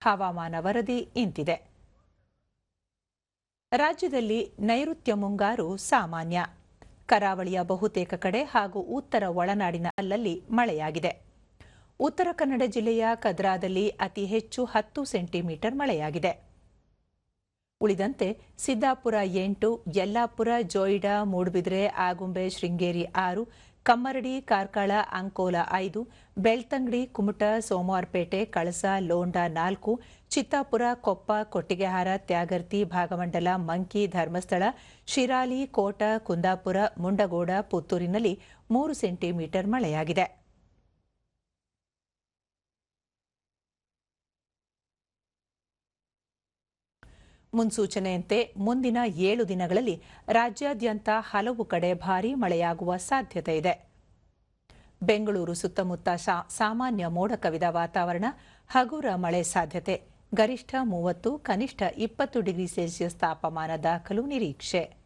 ಹವಾಮಾನ ವರದಿ ಇಂತಿದೆ. ರಾಜ್ಯದಲ್ಲಿ ನೈಋತ್ಯ ಮುಂಗಾರು ಸಾಮಾನ್ಯ. ಕರಾವಳಿಯ ಬಹುತೇಕ ಕಡೆ ಹಾಗೂ ಉತ್ತರ ಒಳನಾಡಿನ ಅಲ್ಲಲ್ಲಿ ಮಳೆಯಾಗಿದೆ. ಉತ್ತರ ಕನ್ನಡ ಜಿಲ್ಲೆಯ ಕದ್ರಾದಲ್ಲಿ ಅತಿ ಹೆಚ್ಚು ಹತ್ತು ಸೆಂಟಿಮೀಟರ್ ಮಳೆಯಾಗಿದೆ. ಉಳಿದಂತೆ ಸಿದ್ದಾಪುರ ಎಂಟು, ಯಲ್ಲಾಪುರ, ಜೋಯಿಡಾ, ಮೂಡುಬಿದ್ರೆ, ಆಗುಂಬೆ, ಶೃಂಗೇರಿ ಆರು ಕಮ್ಮರಡಿ, ಕಾರ್ಕಳ, ಅಂಕೋಲ ಐದು, ಬೆಳ್ತಂಗಡಿ, ಕುಮಟ, ಸೋಮವಾರಪೇಟೆ, ಕಳಸ, ಲೋಂಡ ನಾಲ್ಕು, ಚಿತ್ತಾಪುರ, ಕೊಪ್ಪ, ಕೊಟ್ಟಿಗೆಹಾರ, ತ್ಯಾಗರ್ತಿ, ಭಾಗಮಂಡಲ, ಮಂಕಿ, ಧರ್ಮಸ್ಥಳ, ಶಿರಾಲಿ, ಕೋಟ, ಕುಂದಾಪುರ, ಮುಂಡಗೋಡ, ಪುತ್ತೂರಿನಲ್ಲಿ ಮೂರು ಸೆಂಟಿಮೀಟರ್ ಮಳೆಯಾಗಿದೆ. ಮುನ್ಸೂಚನೆಯಂತೆ ಮುಂದಿನ ಏಳು ದಿನಗಳಲ್ಲಿ ರಾಜ್ಯಾದ್ಯಂತ ಹಲವು ಕಡೆ ಭಾರೀ ಮಳೆಯಾಗುವ ಸಾಧ್ಯತೆ ಇದೆ. ಬೆಂಗಳೂರು ಸುತ್ತಮುತ್ತ ಸಾಮಾನ್ಯ ಮೋಡ ಕವಿದ ವಾತಾವರಣ, ಹಗುರ ಮಳೆ ಸಾಧ್ಯತೆ, ಗರಿಷ್ಠ ಮೂವತ್ತು, ಕನಿಷ್ಠ ಇಪ್ಪತ್ತು ಡಿಗ್ರಿ ಸೆಲ್ಸಿಯಸ್ ತಾಪಮಾನ ದಾಖಲು ನಿರೀಕ್ಷೆ.